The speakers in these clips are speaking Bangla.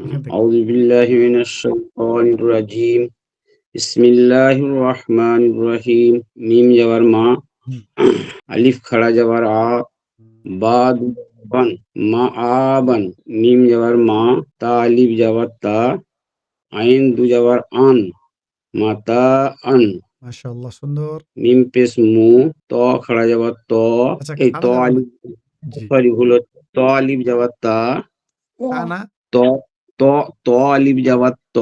এখান থেকে أعوذ بالله من الشيطان الرجيم بسم الله الرحمن الرحيم মিম যাবার মা হুম। আলিফ খাড়া যাবার আ বা দু বান মা আবান মিম যাবার মা তা আলিফ যাবার তা আইন দু যাবার আন মাতা আন মাশাআল্লাহ সুন্দর মিম পেশ মু ত খাড়া যাবার ত আচ্ছা, এই ত খাড়া যাবার- আলিফ জি সরি ভুল হচ্ছে ত আলিফ যাবার তা কানা ত ত ত আলিফ যাবার ত।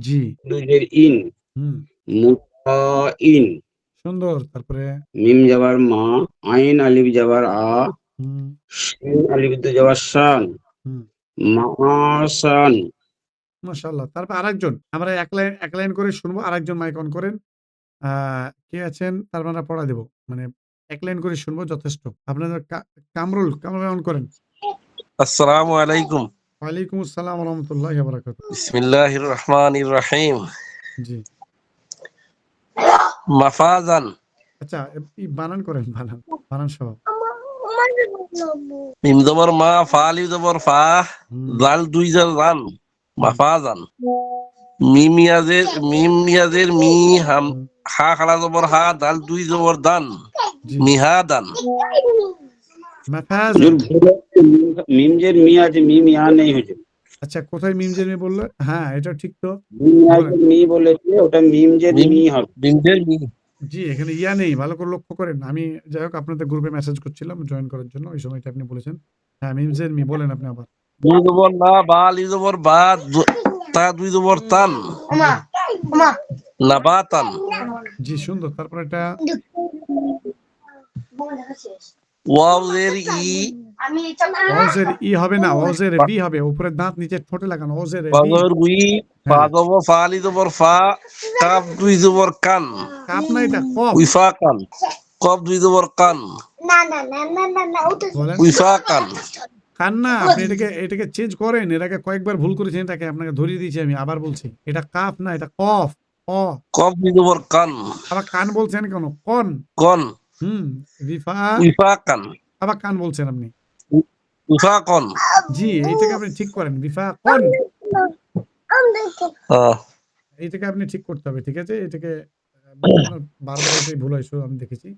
জি। দুজের ইন। হুম। সুন্দর তারপরে? মিম যাবার মা আইন আলিফ যাবার আ। হুম। শিন আলিফ দু যাবার শান। হুম। মাসান মাশাআল্লাহ তারপর আরেকজন। আমরা এক লাইন এক লাইন করে শুনব আরেকজন মাইক অন করেন। আহ, কে আছেন? তার মানে পড়া দেব। মানে এক লাইন করে শুনব যথেষ্ট। আপনাদের কামরুল কামরুল অন করেন। আসসালামু আলাইকুম। ওয়ালাইকুম আসসালাম রহমতুল্লাহ বারাকাত বিসমিল্লাহির রহমানির রহিম। জি। মাফাজান আচ্ছা বানান করেন বানান বানান সহ মিম জবর মা ফালি জবর ফা জাল দুই জাল জান মাফাজান মিম ইয়াজের মিম ইয়াজের মি হাম হা খাড়া জবর হা দাল দুই জবর দান মিহাদান। মাফাজ হুজুর মিম- মিম মি আছে মিম ইয়া নেই হুজুর আচ্ছা কোথায় মিম জেনে বলল? হ্যাঁ এটা ঠিক তো। মি বলেছে ওটা মিম যে মি হবে। মিমজের মি। জি এখানে ইয়া নেই ভালো করে লক্ষ্য করেন। আমি যাই হোক আপনাদের গ্রুপে মেসেজ করছিলাম জয়েন করার জন্য ওই সময়টা আপনি বলেছেন। হ্যাঁ মিমজের মি বলেন আপনি আবার। দুই জবর না বা জবর বা তা দুই জবর তান নাবাতান জি সুন্দর। তারপর এটা ওয়াও জের ই। ই হবে না ওজের বি হবে উপরে দাঁত নিচে ঠোঁটে লাগানো ওজের বি। উই ফা আলি জবর ফা কাপ দুই জবর কান। কাপ না এটা কফ। উইফা কান কপ দুই জবর কান। বলেন। উইফা কান। কান না আপনি এটাকে এটাকে চেঞ্জ করেন এটাকে কয়েকবার ভুল করেছেন এটাকে আপনাকে ধরিয়ে দিয়েছি আমি আবার বলছি। এটা কাপ না এটা কফ ক। কফ দুই জবর কান। আবার কান বলছেন কেন? কন। কন। হুম রিফা আবার কান বলছেন আপনি। জি এইটাকে আপনি ঠিক করেন এইটাকে আপনি ঠিক করতে হবে ঠিক আছে? এটাকে বারবার এটাই ভুল হয় শুধু আমি দেখেছি।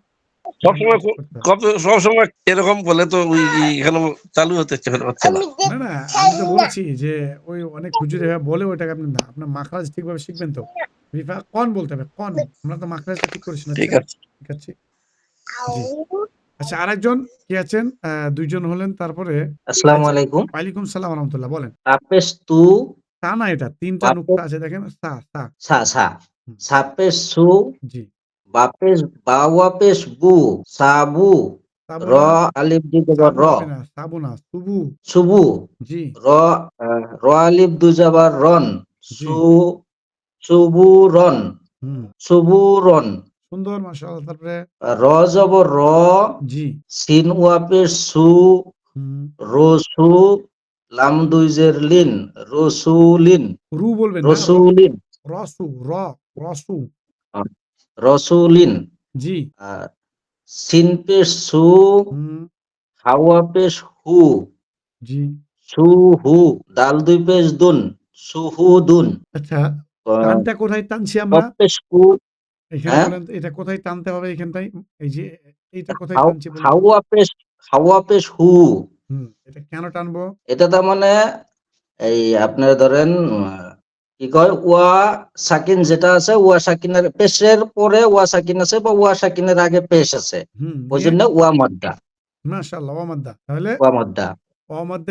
সবসময় ঠিক করতে হবে। কপ সবসময় এরকম বলে তো এখানে চালু হতে হচ্ছে না। আমি তো বলছি যে ওই অনেক হুজুরে বলে ওইটাকে আপনি না আপনার মাখরাজ ঠিকভাবে শিখবেন তো? বিফা কন বলতে হবে কন। আমরা তো মাখরাজটা ঠিক করেছি না ঠিক আছে। ঠিক আছে? আচ্ছা আরেকজন কি আছেন? আহ, দুইজন হলেন তারপরে আসসালামু আলাইকুম। ওয়ালাইকুম সালাম রহমতুল্লাহ বলেন। সাপেস তু তা না এটা তিনটা নুক্তা আছে দেখেন সা সা। সা সা। সাপেস সু জি। বাপেস বাওয়াপেস বু সাবু। র আলিফ দি সাবু র। সাবু না সুবু। সুবু। জি। র আহ, র আলিফ দু যাবার রন। সু সুবু রন। হুম। সুবু রন। সুন্দর মাশাআল্লাহ। তারপরে র র জি। সিন ওয়াপেস সু রসু লাম দুইজের লিন রসুলিন। রু বলবেন রসুলিন। রসু র রসু। রসুলিন। জি। সিন পেশ সু হাওয়া পেশ হু। জি। সু হু দাল দুই পেশ দুন সুহু দুন। আচ্ছা টানটা কোথায় টানছি আমরা? এখানে হ্যাঁ? বলেন তো, এটা কোথায় টানতে হবে এখানটাই এই যে এইটা কোথায় টানছি বলুন? হাওয়া পেশ হু? হুম এটা কেন টানবো? এটা তার মানে এই আপনার ধরেন আহ, কি কয়? ওয়া সাকিন যেটা আছে ওয়া সাকিনের পেশের পরে ওয়া সাকিন আছে বা ওয়া সাকিনের আগে পেশ আছে। হুম ওই জন্য ওয়া মদ্দা। মাশাআল্লাহ ওয়ামাদ্দা তাহলে ওয়া মদ্দা।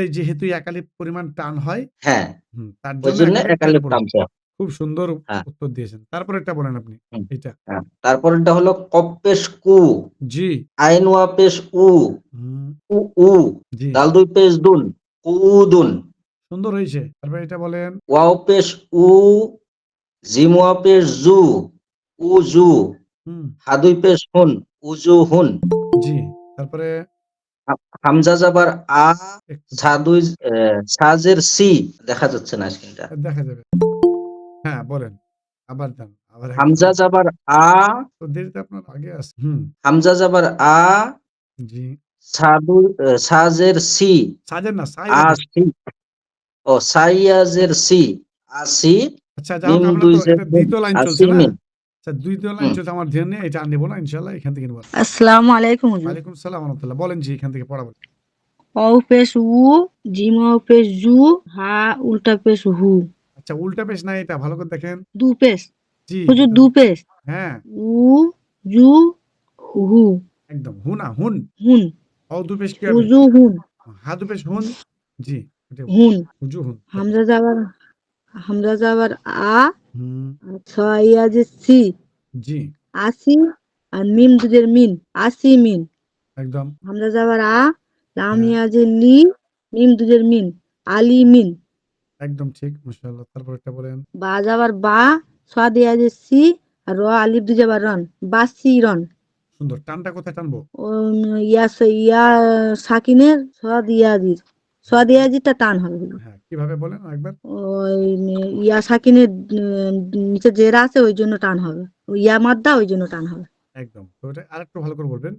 যেহেতু একালিপ পরিমাণ টান হয় হ্যাঁ। হুম, তার ওই জন্য জন্য একালিপ একালিপ পড়বে। টানছে খুব সুন্দর হ্যাঁ। উত্তর দিয়েছেন। তারপর একটা বলেন আপনি এটা হ্যাঁ তারপরটা হলো কপ্পেশ কু। জি। আইন ওয়া পেশ উ। উ উ। জি। দাল দুই পেশ দুন কুদুন সুন্দর হয়েছে তারপর এটা বলেন। ওয়াও পেশ উ জিম ওয়া পেশ জু উ জু। হুম। হাদুই পেশ হুন উজু হুন। জি তারপরে হামজা যাবার আ সাদুই আহ, সাজের সি দেখা যাচ্ছে না স্ক্রিনটা দেখা যাবে। হ্যাঁ বলেন। আবার দেন আবার হামজা বলেন। যাবার আ তো দেরিতে আপনার আগে আছে হুম। হামজা যাবার আ জি। সাদু সাজের সি। সাজের না সাই আ সি। ও সাইয়াজের সি। আসি আচ্ছা যাই হোক মিম আমরা দুই তো জের এটা দ্বিতীয় লাইন চলছে না। আচ্ছা দ্বিতীয় লাইন হুম। চলছে আমার ধ্যান নেই এটা আর নেব না ইনশাল্লাহ এখান থেকে নেব। আসসালামু আলাইকুম হুজুর। ওয়ালাইকুম সালাম রহমতুল্লাহ বলেন জি এখান থেকে পড়াবো অ পেশ উ জিম পেশ জু হা উল্টা পেশ হু। আচ্ছা উল্টা পেশ না এটা ভালো করে দেখেন। দু পেশ। জি হুজুর দু পেশ। হ্যাঁ। উ জু হু। একদম হুন না হুন। হুন। ও দু পেশ কি হবে? উজু হুন। হা দু পেশ হুন? জি হুন। হুজু হুন। হামজা যাবার হামজা যাবার আ সি। জি। আসি আর মিম দুজের মিন। আসি মিন। একদম। হামজা যাবার আ লাম হ্যাঁ। ইয়াজে লি মিম দুজের মিন। আলি মিন। একদম ঠিক মাশাআল্লাহ। তারপর একটা বলেন। বা যাবার বা সোয়া দেয়াজে সি আর র আলিফ দু যাবার রন বাসি রন। সুন্দর টানটা কোথায় টানবো? ইয়া স- ইয়া সাকিনের সোয়াদ ইয়াজির সোয়াদ ইয়াজিরটা টান হবে হ্যাঁ কীভাবে বলেন একবার ওই ইয়া সাকিনের নিচে জেরা আছে ওই জন্য টান হবে। ইয়া মাদ্দা ওই জন্য টান হবে। একদম। তো এটা আরেকটু ভালো করে বলবেন।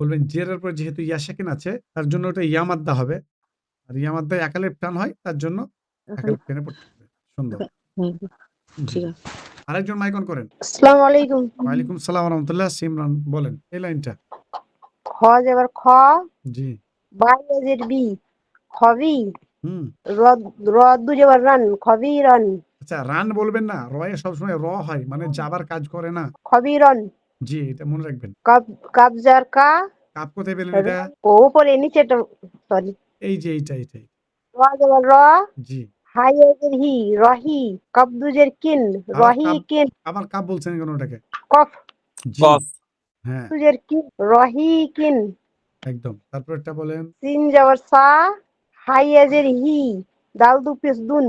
বলবেন জেরের পর যেহেতু ইয়াশাকিন আছে তার জন্য ওটা ইয়ামাদ্দা হবে। আর ইয়ামাদ্দা একালের টান হয় তার জন্য পড়তে হবে। সুন্দর। হ্যাঁ। ঠিক আছে। আরেকজন মাইকন করেন। আসসালামু আলাইকুম। ওয়ালাইকুম সালাম রহমতুল্লাহ সিমরান বলেন এই লাইনটা। খ যাবার খ জি। বাইজের বি খবি হুম। যাবার রান খবি রান। আচ্ছা রান বলবেন না রয়ে সবসময় র হয় মানে যাবার কাজ করে না। খবি রন। জি এটা মনে রাখবেন। কাব কাবজার কা কাপ কোথায় পেলেন এটা? ও উপরে নিচেটা সরি এই যে এইটা এইটাই। র যাবার র জি। হাইয়ের হি রহি কবদুজের কিন রহি কিন। আবার কাপ বলছেন কেন ওটাকে? কফ। কফ। হ্যাঁ। দুজের কিন রহি কিন। একদম। তারপর একটা বলেন। সিন যাবার সা হাইয়ের হি দাল দু পিস দুন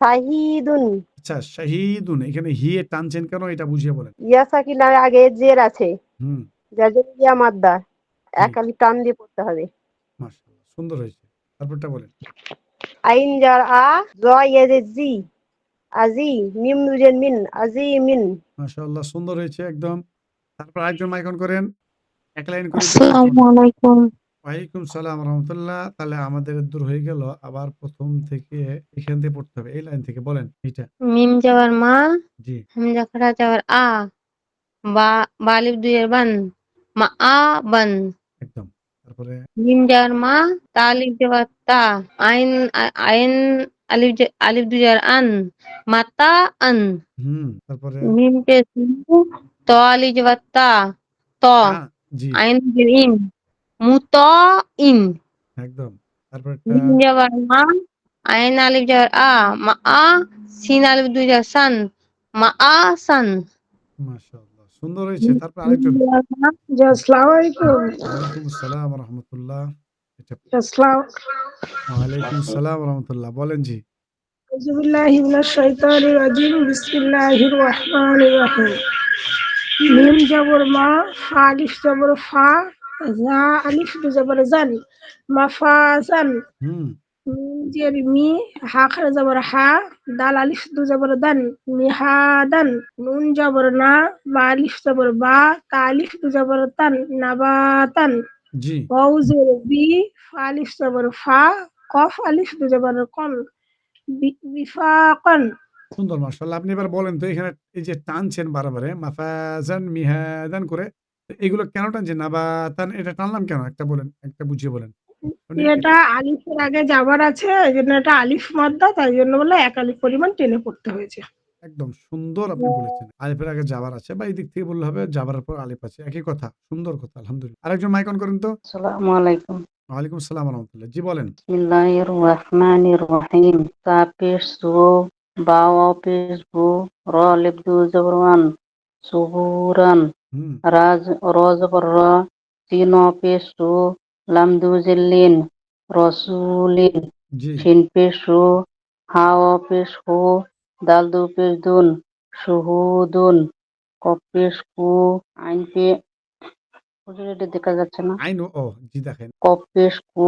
সাহিদুন। আচ্ছা শাহিদুন এখানে টানছেন কেন এটা বুঝিয়ে বলেন। ইয়াসা কিনার আগে জের আছে। হুম। টান দিয়ে পড়তে হবে। মাশাআল্লাহ সুন্দর হয়েছে। তারপরটা বলেন। আইন যার আ জয়ের জি আজি মিম নুজের মিন আজি মিন। মাশাআল্লাহ সুন্দর হয়েছে একদম। তারপর আরেকজন মাইকন করেন। এক লাইন করে আসসালামু আলাইকুম। ওয়ালাইকুম সালাম রহমতুল্লাহ। তাহলে আমাদের দূর হয়ে গেল। আবার প্রথম থেকে এখান থেকে পড়তে হবে। এই লাইন থেকে বলেন এইটা। মিম যাওয়ার মা জি। হামজা খাড়া যাওয়ার আ বা বালিব দুইয়ের বান মা আ বান। তারপরে যাওয়ার মা তা আইন আইন আলিফ আলিফ দুইয়ের আন মাতা আন হুম তারপরে মিম পেশ মু ত আলি যাওয়ার তা ত আইন দুইয়ের ইন মুত ইন একদম তারপর মিম মা আইন আলিফ যাওয়ার আ মা আ সিন আলিফ যাওয়ার সান মা আ সান মাশাআল্লাহ। সুন্দর হয়েছে। তারপর আরেকজন আসসালামু। আলাইকুম। ওয়ালাইকুম আসসালাম রহমতুল্লাহ এটা আসসালাম। ওয়ালাইকুম আসসালাম রহমতুল্লাহ বলেন জি। আউযুবিল্লাহি মিনাশ শাইতানির রাজিম। বিসমিল্লাহির রহমানির রহিম। মিম জবর মা ফা আলিফ জবর ফা জা আলিফ জবর জান। মাফাজান হুম মিম জের মি হা খারা জবর হা দাল আলিফ দু জবর দান মিহাদান নুন জবর না বা আলিফ জবর বা তা আলিফ দু জবর তান নাবাতান জি। ওয়াও জের বি ফা আলিফ জবর ফা কফ আলিফ দু জবর কন বিফাকন। সুন্দর মাশাআল্লাহ। আপনি এবার বলেন তো এখানে এই যে টানছেন বারবারে মাফাজান মিহাদান করে এগুলো কেন টানছেন? নাবাতান এটা টানলাম কেন? একটা বলেন একটা বুঝিয়ে বলেন। এটা আলিফের আগে যাবার আছে এই জন্য এটা আলিফ মাদ্দা তাই জন্য বলে এক আলিফ পরিমাণ টেনে পড়তে হয়েছে। একদম সুন্দর আপনি বলেছেন। আলিফের আগে যাবার আছে বা এই দিক থেকে বললে হবে যাবার পর আলিফ আছে। একই কথা সুন্দর কথা আলহামদুলিল্লাহ। আরেকজন মাইকন করেন তো। আসসালামু আলাইকুম। ওয়ালাইকুম আসসালাম রহমতুল্লাহ জি বলেন। বিসমিল্লাহির রহমানির রহিম তা পেশ সু বা ও পেশ বু র লিপ দু জবর ওয়ান সুবুরান। হুম। রাজ র জবর র ও পেশ সু লাম দু জিল্লিন রসুলিন শিন পেশ সু হা ও পেশ হু দাল দু পেশ দুন সুহুদুন কপ পেশ কু আইন পে হুজুর এটা দেখা যাচ্ছে না? আইন ও ও, জি দেখেন। কপ পেশ কু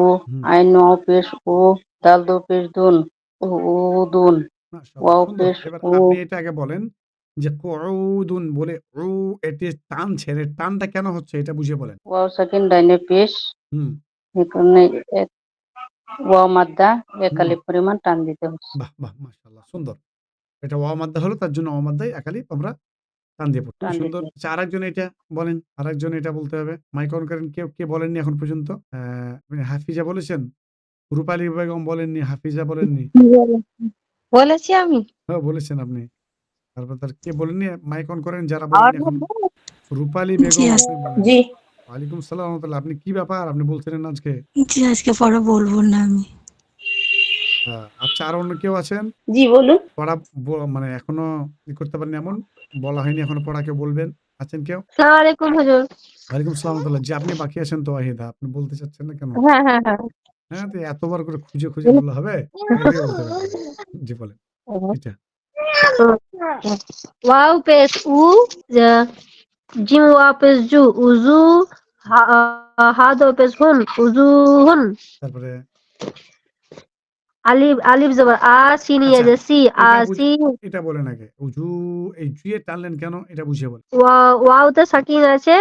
আইন ও পেশ ও দাল দো পেশ দুন ও দুন মাশাআল্লাহ, ওয়াও পেশ আপনি এটা আগে বলেন। যে কউদুন বলে উ এটি টান ছেড়ে টানটা কেন হচ্ছে এটা বুঝিয়ে বলেন। ওয়াও সেকেন্ড ডাইনে পেশ হুম। এখানে এক ওয়া মাদ্দা একালি পরিমাণ টান দিতে হচ্ছে। বাহ বাহ মাশাআল্লাহ সুন্দর। এটা ওয়া মাদ্দা হলো তার জন্য ওয়া মাদ্দায় একালিপ আমরা টান দিয়ে পড়ছি। সুন্দর। আচ্ছা আরেকজন এটা বলেন আরেকজন এটা বলতে হবে। মাইক অন করেন কেউ কে বলেননি এখন পর্যন্ত? আহ, আপনি হাফিজা বলেছেন? রূপালী বেগম বলেননি হাফিজা বলেননি? বলেছি আমি। হ্যাঁ বলেছেন আপনি। তারপর তার কে বলেননি মাইক অন করেন যারা এখন। রূপালী বেগম জি। ওয়ালাইকুম সালাম রহমতুল্লাহ আপনি কি ব্যাপার? আপনি বলছিলেন আজকে? জি আজকে পরে বলব না আমি। হ্যাঁ, আচ্ছা আর অন্য কেউ আছেন? জি বলুন। পড়া মানে এখনও ই করতে পারেন এমন? বলা হয়নি এখনও পড়া কেউ বলবেন? আছেন কেউ? সালাম আলাইকুম হুজুর। ওয়ালাইকুম সালাম রহমতুল্লাহ। জি আপনি বাকি আছেন তো আপনি বলতে চাচ্ছেন না কেন? হ্যাঁ হ্যাঁ হ্যাঁ। হ্যাঁ তো এতবার করে খুঁজে খুঁজে বললে হবে? জি বলেন। এটা। ওয়াও পেস উ যা- জিম ওয়া পেস জু উজু হা- আহ, হাদ ও পেস হুন উজু হুন তারপরে আলিফ আলিফ জবর আ সিন আচ্ছা, সি আ সি এটা বলেন আগে উজু এই জুয়ে টানলেন কেন? এটা বুঝিয়ে বলেন ওয়া ওয়াওতে সাকিন আছে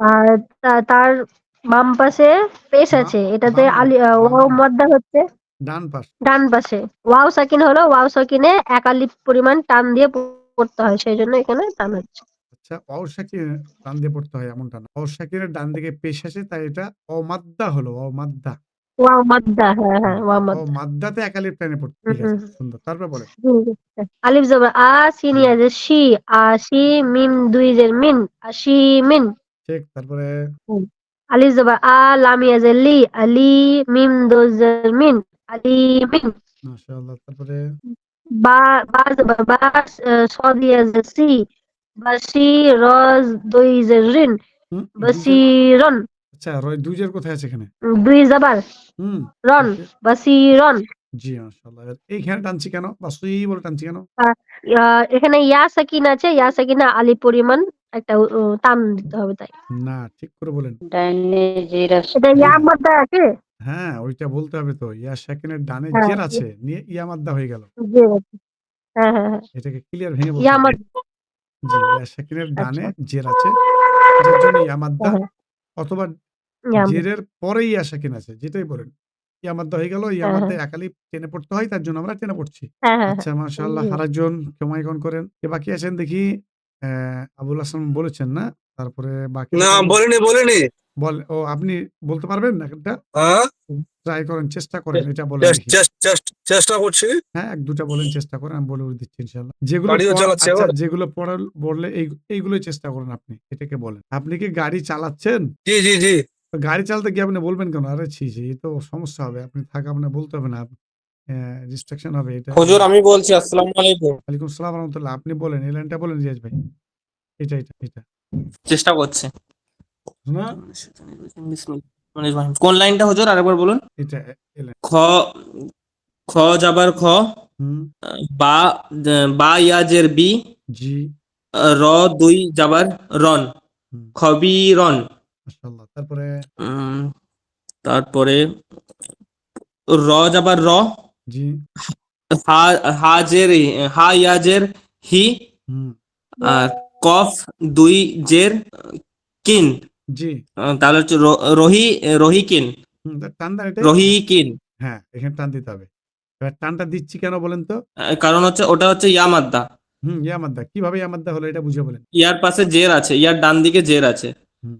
আর তার বাম পাশে পেশ আছে এটাতে আলি ওয়াও মদ্দা হচ্ছে। ডান পাশ। ডান পাশে। ওয়াও সাকিন হলো ওয়াও সাকিনে এক পরিমাণ টান দিয়ে পড়তে হয় সেই জন্য এখানে টান হচ্ছে। আচ্ছা অসাকির ডান দিয়ে পড়তে হয় এমনটা না। অসাকিরের ডান দিকে পেশ আছে তাই এটা অমাদ্দা হলো অমাদ্দা। ওয়াও মাদ্দা হ্যাঁ হ্যাঁ ওয়াও মাদ্দা। অমাদ্দাতে একালিপ টানে পড়তে ঠিক আছে সুন্দর তারপরে বলেন। আলিফ জবর আ সিন ইয়াজে আশি মিম দুই জের মিন আশি মিন। ঠিক তারপরে আলিফ জবর আ লাম ইয়াজে লি আলি মিম দো জের মিন। আলি মিন মাশাআল্লাহ তারপরে? বা বা বা আহ, সি বাসি দুই বাসিরন আচ্ছা রয় দুইজের কোথায় আছে এখানে? দুই জবর। হুম রন ওকে। বাসিরন জি মাশাআল্লাহ। এইখানে টানছি কেন? বা বলে টানছি কেন? এখানে ইয়া সাকিন আছে ইয়া সাকিনা আলি পরিমাণ একটা টান দিতে হবে তাই। না ঠিক করে বলেন। ডাইনে জিরা এটা ইয়া মাদ্দা আছে? হ্যাঁ ওইটা বলতে হবে তো। ইয়া সেকেন্ডের ডানে হ্যাঁ, জের আছে নিয়ে ইয়া মাদ্দা হয়ে গেল। আছে। হ্যাঁ হ্যাঁ হ্যাঁ। এটাকে ক্লিয়ার ভেঙে বলতে হবে। জি ইয়া সেকেন্ডের ডানে আচ্ছা। জের আছে। যার জন্য ইয়া মাদ্দা হ্যাঁ, অথবা জেরের পরেই ইয়া সাকিন আছে যেটাই বলেন। ইয়া মাদ্দা হয়ে গেল ইয়া হ্যাঁ, মাদ্দা একালি টেনে পড়তে হয় তার জন্য আমরা টেনে পড়ছি। হ্যাঁ হ্যাঁ। আচ্ছা মাশাআল্লাহ জি। আরেকজন কেমাইকন করেন। কে বাকি আছেন দেখি আহ, আবুল হাসান বলেছেন না? তারপরে বাকি না বলিনি বলিনি। বল ও আপনি বলতে পারবেন না হ্যাঁ? ট্রাই করেন চেষ্টা করেন এটা বলেন চেষ্টা করছি। হ্যাঁ এক দুটা বলেন চেষ্টা করেন আমি বলে দিচ্ছি ইনশাল্লাহ যেগুলো পড়া- আচ্ছা যেগুলো পড়াল বললে এই এইগুলোই চেষ্টা করেন আপনি এটাকে বলেন। আপনি কি গাড়ি চালাচ্ছেন? জি জি জি। গাড়ি চালাতে গিয়ে আপনি বলবেন কেন? আরে ছি ছি এ তো সমস্যা হবে আপনি থাকা আপনার বলতে হবে না রিস্ট্রাকশন হবে এটা হুজুর আমি বলছি আসসালামু আলাইকুম। ওয়ালাইকুম সালাম রহমতুল্লাহ। আপনি বলেন এই লাইনটা বলেন রিয়াজ ভাই। এটা এটা এটা। চেষ্টা করছে। কোন লাইনটা হুজুর? আরেকবার বলুন। খ খ যাবার খ। বা বা ইয়াজের বি। জি। র দুই যাবার রন। হুম। খবি রন। মাশাআল্লাহ। তারপরে? তারপরে র যাবার র। জি। হা হাজের হা ইয়াজের হি। আর কফ দুই জের কিন। জি। তাহলে হচ্ছে রোহি রোহি কিন। রোহি কিন। হ্যাঁ এখানে টান দিতে হবে। এবার টানটা দিচ্ছি কেন বলেন তো? কারণ হচ্ছে ওটা হচ্ছে ইয়ামাদ্দা। হুম ইয়ামাদ্দা। কীভাবে ইয়ামাদ্দা হলো এটা বুঝে বলেন। ইয়ার পাশে জের আছে ইয়ার ডান দিকে জের আছে।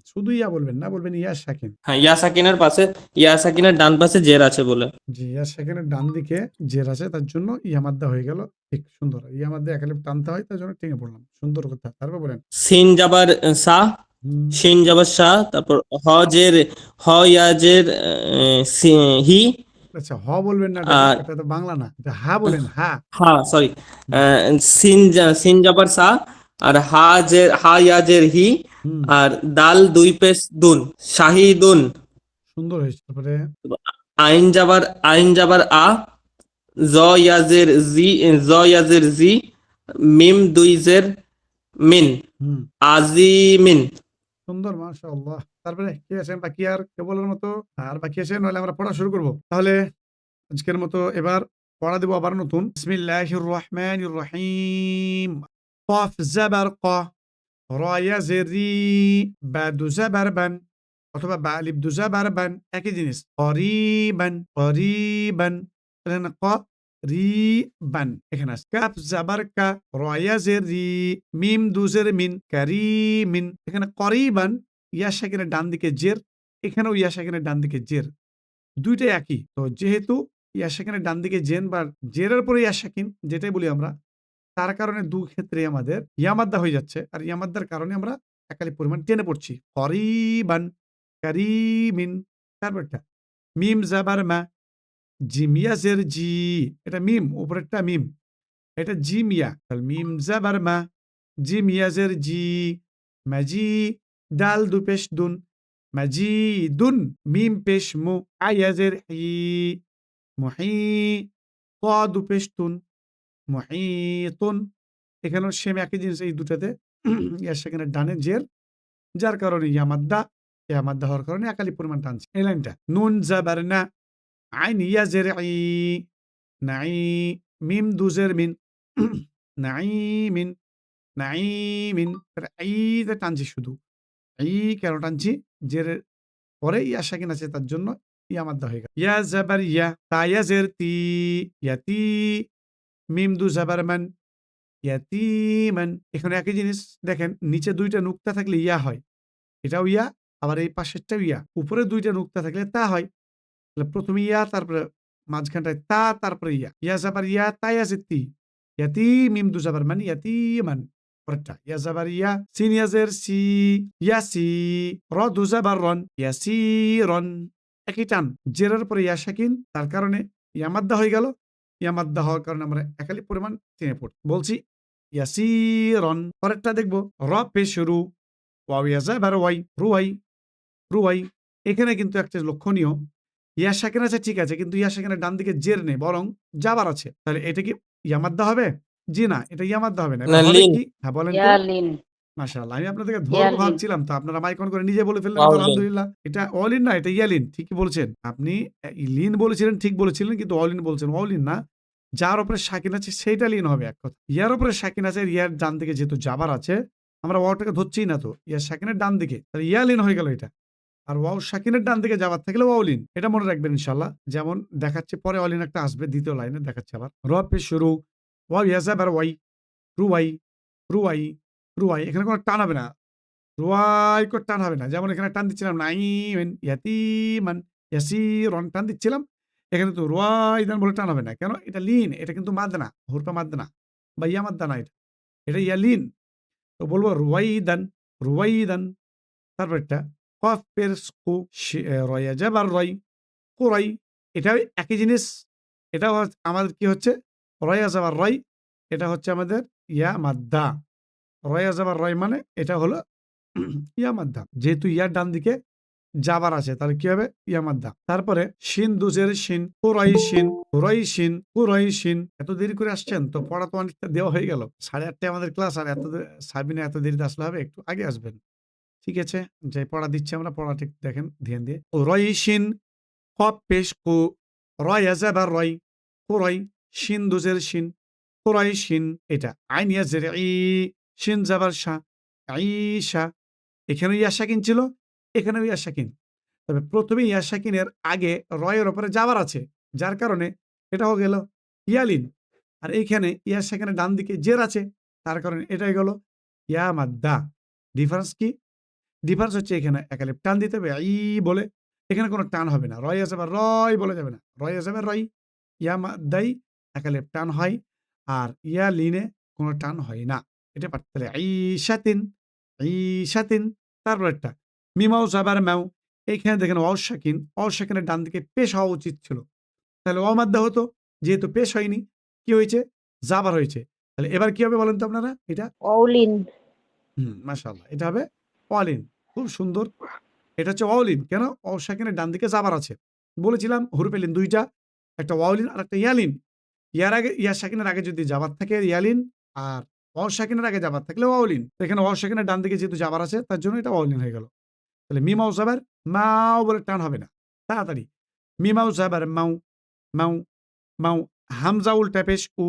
শুধু ইয়া বলবেন না বলবেন ইয়া সাকিন হ্যাঁ ইয়া সাকিনের পাশে ইয়া সাকিনের ডান পাশে জের আছে বলে। জি ইয়া সাকিনের ডান দিকে জের আছে তার জন্য ইয়া মাদ্দা হয়ে গেল। ঠিক সুন্দর। ইয়া মাদ্দা একালে টানতে হয় তার জন্য টেনে পড়লাম। সুন্দর কথা। তারপর বলেন। সিন যাবার সা শিন যাবার সা তারপর হ জের হ ইয়াজের আহ, সি- হি। আচ্ছা হ বলবেন না এটা তো বাংলা না। এটা হা বলেন হা। হা সরি। সিন সিন যাবার সা আর হা জের হা ইয়াজের হি। হুম আর দাল দুই পেস দুন শাহি দুন। সুন্দর হয়েছে তারপরে। আইন যাবার আইন যাবার আ জ ইয়াজের জি জ ইয়াজের জি মিম দুই জের মিন। আজি মিন। সুন্দর মাশাআল্লাহ। তারপরে কি আছে? বাকি আর কেবলের মতো? আর বাকি আছে? নাহলে আমরা পড়া শুরু করব। তাহলে আজকের মতো এবার পড়া দেব আবার নতুন। বিসমিল্লাহির রহমানির রহিম। কফ জাবার ক রয়া জেরি বা দুজা বারবান অথবা বা আলিব দুজা বারবান একই জিনিস অরিবান অরিবান তাহলে ক রি বান এখানে আছে কাপ জাবার কা রয়া জেরি মিম দুজের মিন কারি মিন এখানে করিবান ইয়া সাকিনের ডান দিকে জের এখানেও ইয়া সাকিনের ডান দিকে জের দুইটাই একই তো যেহেতু ইয়াসাকিনের ডান দিকে জেন বা জেরের পরে ইয়াসাকিন যেটাই বলি আমরা তার কারণে দু ক্ষেত্রে আমাদের ইয়ামাদ্দা হয়ে যাচ্ছে। আর ইয়ামাদ্দার কারণে আমরা একালি পরিমাণ টেনে পড়ছি। করিবান কারিমিন। তারপরটা, মিম জাবার মা, জিমিয়াজের জি। এটা মিম, উপরেরটা মিম। এটা জিমিয়া, তাহলে মিম জাবার মা, জিমিয়াজের জি। ম্যাজি ডাল দু পেশ দুন ম্যাজি দুন মিম পেশ মু, আয়াজের ই। মহি ক দু পেশ তুন মহিতুন। এখানেও সেম একই জিনিস এই দুটাতে। ইয়ার সেখানে ডানে জের, যার কারণে ইয়ামাদ্দা ইয়ামাদ্দা হওয়ার কারণে একালি পরিমাণ টানছে। এই লাইনটা, নুন জাবার না আইন ইয়াজের আই নাই মিম দুজের মিন, নাই মিন নাই মিন। আইতে টানছি শুধু। এই কেন টানছি? জের পরে ইয়া সাকিন আছে, তার জন্য ইয়ামাদ্দা হয়ে গেল। ইয়া জাবার ইয়া তায়াজের তি, ইয়াতি মিম দু জাবার মান ইয়াতিমান, এখানে একই জিনিস দেখেন, নিচে দুইটা নুক্তা থাকলে ইয়া হয়, এটাও ইয়া, আবার এই পাশেরটাও ইয়া, উপরে দুইটা নুক্তা থাকলে তা হয়, তাহলে প্রথমে ইয়া, তারপরে মাঝখানটায় তা, তারপরে ইয়া ইয়া জাবার ইয়া, তাই আছে তি, ইয়াতি মিম দু জাবার মান ইয়াতিমান, পরেরটা, ইয়া জাবার ইয়া, সিন ইয়াজের সি ইয়াসি র দু জাবার রন ইয়াসি রন, একই টান, জেরের পরে ইয়া শাকিন, তার কারণে ইয়ামাদ্দা হয়ে গেল ইয়ামাদ্দা হওয়ার কারণে আমরা একালি পরিমাণ টেনে পড়ি। বলছি ইয়াসিরন পরেরটা দেখব। র পেশ রু ওয়াও ইয়াজা এবার ওয়াই রুয়াই রুয়াই এখানে কিন্তু একটা লক্ষণীয় ইয়া শাকেন আছে ঠিক আছে কিন্তু ইয়া শাকেনের ডান দিকে জের নেই বরং যাবার আছে। তাহলে এটা কি ইয়ামাদ্দা হবে? জি না এটা ইয়ামাদ্দা হবে না। হ্যাঁ বলেন মাশাআল্লাহ আমি আপনাদেরকে ধরবো ভাবছিলাম তো আপনারা মাইকন করে নিজে বলে ফেললেন আলহামদুলিল্লাহ। এটা অলিন না এটা ইয়ালিন ঠিকই বলছেন। আপনি লিন বলেছিলেন ঠিক বলেছিলেন কিন্তু অলিন বলছেন। অলিন না যার উপরে শাকিন আছে, সেইটা লিন হবে এক কথা। ইয়ার উপরে শাকিন আছে, ইয়ার ডান দিকে যেহেতু যাবার আছে, আমরা ওয়াওটাকে ধরছি না তো। ইয়ার শাকিনের ডান দিকে, তাহলে ইয়া লিন হয়ে গেল এটা। আর ওয়াও শাকিনের ডান দিকে যাবার থাকলে ওয়াউলিন এটা মনে রাখবেন ইনশাল্লাহ যেমন দেখাচ্ছে, পরে অলিন একটা আসবে, দ্বিতীয় লাইনে দেখাচ্ছে আবার। রপে শুরু, ওয়াও ইয়াজাবার ওয়াই রুয়াই রুয়াই রুয়াই এখানে কোনো টান হবে না। রুয়াই করে টান হবে না। যেমন এখানে টান দিচ্ছিলাম নাইমেন ইয়াতিমান, ইয়াসিরন টান দিচ্ছিলাম এখানে তো রুয়াইদান বলে টান হবে না। কেন? এটা লিন, এটা কিন্তু মাদনা হুরপা মাদনা বা ইয়া মাদ্দা না এটা। এটা ইয়া লিন। তো বলব রুয়াইদান রুয়াইদান তারপর একটা কফ পের স্কু রয়া যাবার রয় কোরাই এটাও একই জিনিস। এটাও আমাদের কি হচ্ছে? রয়া যাবার রয়, এটা হচ্ছে আমাদের ইয়া মাদ্দা। রয়া যাবার রয় মানে এটা হলো ইয়া মাদ্দা। যেহেতু ইয়ার ডান দিকে যাবার আছে, তাহলে কি হবে? ইয়া মাদ্দা তারপরে শিন, দুজের শিন পুরাই শিন পুরাই শিন পুরাই শিন। এত দেরি করে আসছেন? তো পড়া তো অনেকটা দেওয়া হয়ে গেল। সাড়ে আটটায় আমাদের ক্লাস, আর এত সাবিনা এত দেরিতে আসলে হবে? একটু আগে আসবেন। ঠিক আছে? যে পড়া দিচ্ছি আমরা, পড়া ঠিক দেখেন, ধ্যান দিয়ে। রয় শিন কপ পেশ কু, রয় যাবার রয় পুরাই শিন, দুজের শিন পুরাই শিন, এটা। আইন ইয়াজের ই শিন যাবার শাহ আইসা এখানেও ইয়া শাকিন ছিল এখানেও ইয়া শাকিন তবে প্রথমে ইয়া শাকিনের আগে রয়ের ওপরে যাবার আছে, যার কারণে এটা হয়ে গেল ইয়ালিন। আর এইখানে ইয়া শাকিনের ডান দিকে জের আছে, তার কারণে এটাই গেল ইয়া মাদ্দা ডিফারেন্স কি? ডিফারেন্স হচ্ছে এখানে একালে টান দিতে হবে ই বলে। এখানে কোনো টান হবে না, রয় আছে বা রয় বলে যাবে না, রয় আছে বা রয়। ইয়া মাদ্দাই একালে টান হয় আর ইয়া লিনে কোনো টান হয় না। এটা পারতে তাহলে ঈশাতিন ঈশাতিন তারপর একটা। মিমাও জাবার ম্যাও এইখানে দেখেন অশাকিন অশাকিনের ডান দিকে পেশ হওয়া উচিত ছিল। তাহলে অমাদ্দা হতো যেহেতু পেশ হয়নি কি হয়েছে? জাবার হয়েছে। তাহলে এবার কি হবে বলেন তো আপনারা? এটা অলিন হুম মাশাআল্লাহ। এটা হবে অলিন খুব সুন্দর। এটা হচ্ছে অলিন কেন? অশাকিনের ডান দিকে জাবার আছে। বলেছিলাম হুরুপেলিন দুইটা একটা ওয়াউলিন আর একটা ইয়ালিন। ইয়ার আগে ইয়া শাকিনের আগে যদি জাবার থাকে ইয়ালিন আর অশাকিনের আগে জাবার থাকলে ওয়াউলিন এখানে অশাকিনের ডান দিকে যেহেতু জাবার আছে তার জন্য এটা ওয়াউলিন হয়ে গেল। তাহলে মিমাও জাবার মাও বলে টান হবে না। তাড়াতাড়ি। মিমাও জাবার মাউ মাউ মাউ হামজা উল্টা পেশ, উ।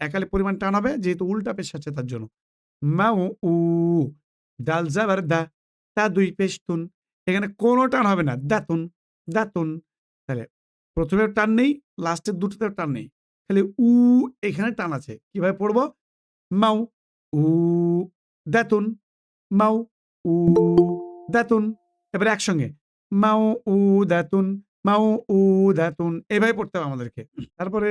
একালে পরিমাণ টান হবে, যেহেতু উল্টা পেশ আছে তার জন্য। মাউ উ। দাল জাবার দা। তা দুই পেশ তুন। এখানে কোনো টান হবে না। দাতুন দাতুন তাহলে প্রথমে টান নেই, লাস্টের দুটোতেও টান নেই। খালি উ এখানে টান আছে। কীভাবে পড়ব? মাউ উ। দাতুন মাউ উ। দাতুন এবারে একসঙ্গে মাও উ দাতুন মাউ উ দাতুন এভাবে পড়তে হবে আমাদেরকে। তারপরে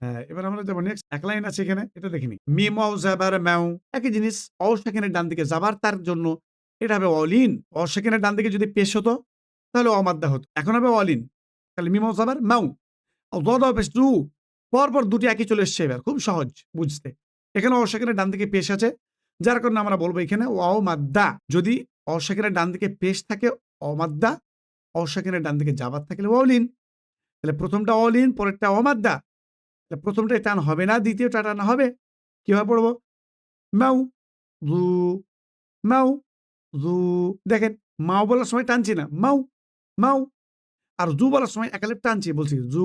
হ্যাঁ, এবার আমরা যাব নেক্সট এক লাইন আছে এখানে এটা দেখিনি মিমাও জাবার ম্যাও একই জিনিস অসেকেনের ডান দিকে যাবার তার জন্য এটা হবে অলিন অসেকেনের ডান দিকে যদি পেশ হতো তাহলে অমাদ্দা হতো। এখন হবে অলিন তাহলে মিমাও জাবার ম্যাও। দ দু পরপর দুটি একই চলে এসছে এবার খুব সহজ বুঝতে। এখানে অসেকেনের ডান দিকে পেশ আছে যার কারণে আমরা বলব এখানে ওয়াও মাদ্দা যদি অসেকেনের ডান দিকে পেশ থাকে অমাদ্দা অসেকেনের ডান দিকে যাবার থাকলে অলিন। তাহলে প্রথমটা অলিন, পরেরটা অমাদ্দা। তাহলে প্রথমটা টান হবে না, দ্বিতীয়টা টান হবে। কীভাবে পড়ব? মাউ জু মাউ জু দেখেন মাও বলার সময় টানছি না। মাউ মাউ। আর জু বলার সময় একালে টানছি, বলছি জু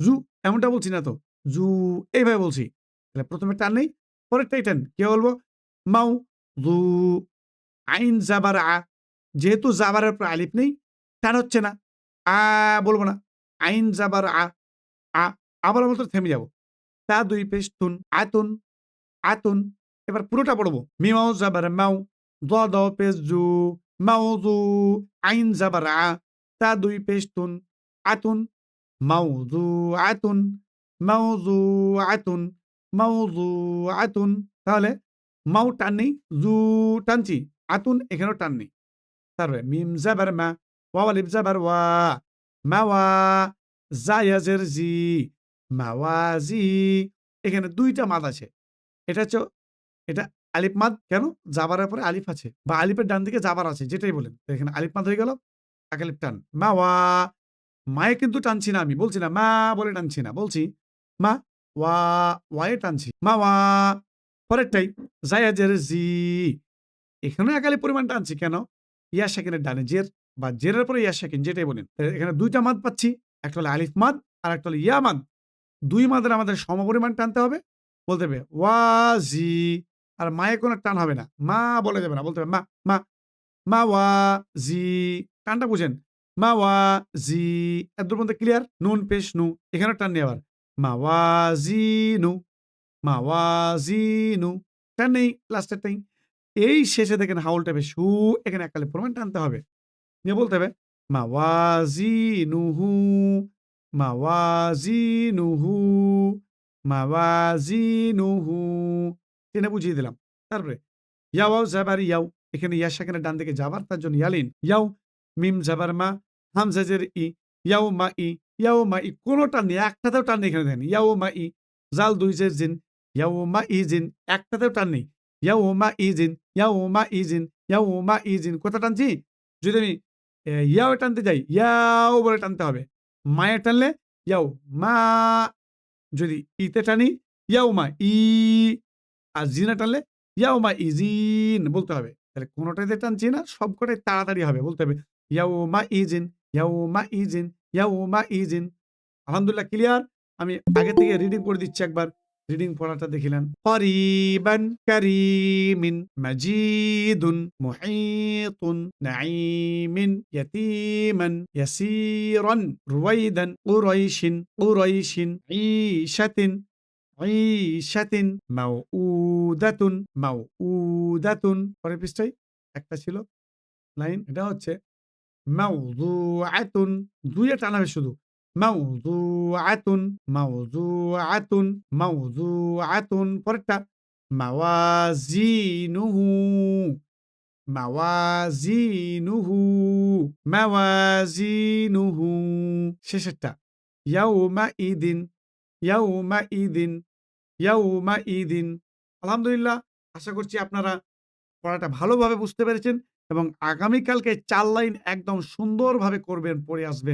জু এমনটা বলছি না তো জু এইভাবে বলছি। তাহলে প্রথমে টান নেই, পরেরটাই টান কে বলব? মাউ জু আইন জাবার আ যেহেতু জাবারের উপর আলিফ নেই, টান হচ্ছে না। আ, বলব না। আইন জাবার, আ আ আবার মতো থেমে যাব। তা দুই পেশ, তুন আতুন আতুন এবার পুরোটা পড়ব। মিমাও জাবার, মাও, দ দ, পেশ, জু মাউ জু, আইন জাবার, আ, তা দুই পেশ, তুন আতুন মাউ জু আতুন মাউ জু আতুন মাউ জু আতুন তাহলে মাউ টান নেই, জু টানছি। আতুন এখানেও টান নেই তারপরে মিম জাবার মা ওয়া ওয়ালিব জাবার ওয়া মা মাওয়া জায়াজের জি মাওয়াজি এখানে দুইটা মাদ আছে এটা হচ্ছে এটা আলিফ মাদ কেন জাবারের পরে আলিফ আছে বা আলিফের ডান দিকে জাবার আছে যেটাই বলেন। এখানে আলিফ মাদ হয়ে গেল। আলিফ টান। মাওয়া মায়ে কিন্তু টানছি না আমি। বলছি না, মা বলে টানছি না। বলছি, মা ওয়া ওয়ায়ে টানছি। মাওয়া পরেরটাই জায়াজের জি এখানেও একালি পরিমাণ টানছি কেন? ইয়া শাকিনের ডানে জের বা জেরের পরে ইয়া শাকিন, যেটাই বলেন। এখানে দুইটা মাদ পাচ্ছি, একটা হলো আলিফ মাদ আর একটা হলো ইয়া মাদ। দুই মাদের আমাদের সমপরিমাণ টানতে হবে। বলতে হবে, ওয়াজি। আর মায়ে কোনো টান হবে না। মা বলে যাবে না, বলতে হবে, মা মা মা ওয়া জি টানটা বুঝেন, মা ওয়া জি এর মধ্যে ক্লিয়ার নুন পেশ নু। এখানে টান নিয়ে আবার, মা ওয়া জি নু, মা ওয়া জি নু। টান নেই লাস্টের টাইম। এই শেষে দেখেন হাউলটা বেশ সু এখানে একালে প্রমাণ টানতে হবে। নিয়ে বলতে হবে মা ওয়া জি নুহু মাওয়াজিনুহু মাওয়াজিনুহু। টেনে বুঝিয়ে দিলাম। তারপরে, ইয়াও জাবার ইয়াও। এখানে ইয়া সেখানে ডান দিকে যাবার তার জন্য ইয়ালিন। ইয়াও মিম জাবার মা হামজাজের ই। ইয়াও মা ই। ইয়াও মা ই। কোনো টান নেই, একটাতেও টান নেই এখানে দেখেন। ইয়াও মা ই, জাল দুই জের জিন। ইয়াও মা ই জিন, একটাতেও টান নেই। ইয়াও মা ই জিন। ইয়াও মা ই জিন ইয়াও মা ই জিন কোথা টানছি? যদি আমি ইয়াও টানতে যাই, ইয়াও বলে টানতে হবে। মায়ে টানলে, ইয়াও মা, যদি ইতে টানি, ইয়াও মা ই, আর জিনা টানলে, ইয়াও মা ইজিন বলতে হবে। তাহলে কোনোটাতে টানছি না, সবকটাই তাড়াতাড়ি হবে বলতে হবে। ইয়াও মা ইজিন, ইয়াও মা ইজিন, ইয়াও মা ইজিন। আলহামদুলিল্লাহ ক্লিয়ার আমি আগে থেকে রিডিং করে দিচ্ছি একবার। রিডিং পড়াটা দেখিলেন। করিবান কারিমিন মাজিদুন মুহিতুন নাঈমিন ইয়াতীমান ইয়াসীরান রুওয়াইদান কুরাইশিন কুরাইশিন ঈশাতিন ঈশাতিন মাউউদাতুন মাউউদাতুন। পরের পৃষ্ঠায় একটা ছিল লাইন, এটা হচ্ছে মাউযুআতুন দুইয়ে টানাবে শুধু। মাউযুআতুন মাউযুআতুন মাউযুআতুন পরেরটা মাওয়াজিনুহু মাওয়াজিনুহু মাওয়াজিনুহু শেষেরটা ইয়াউমা ইদিন ইয়াউমা ইদিন ইয়াউমা ইদিন আলহামদুলিল্লাহ, আশা করছি আপনারা পড়াটা ভালোভাবে বুঝতে পেরেছেন এবং আগামীকালকে চার লাইন একদম সুন্দরভাবে করবেন, পড়ে আসবেন।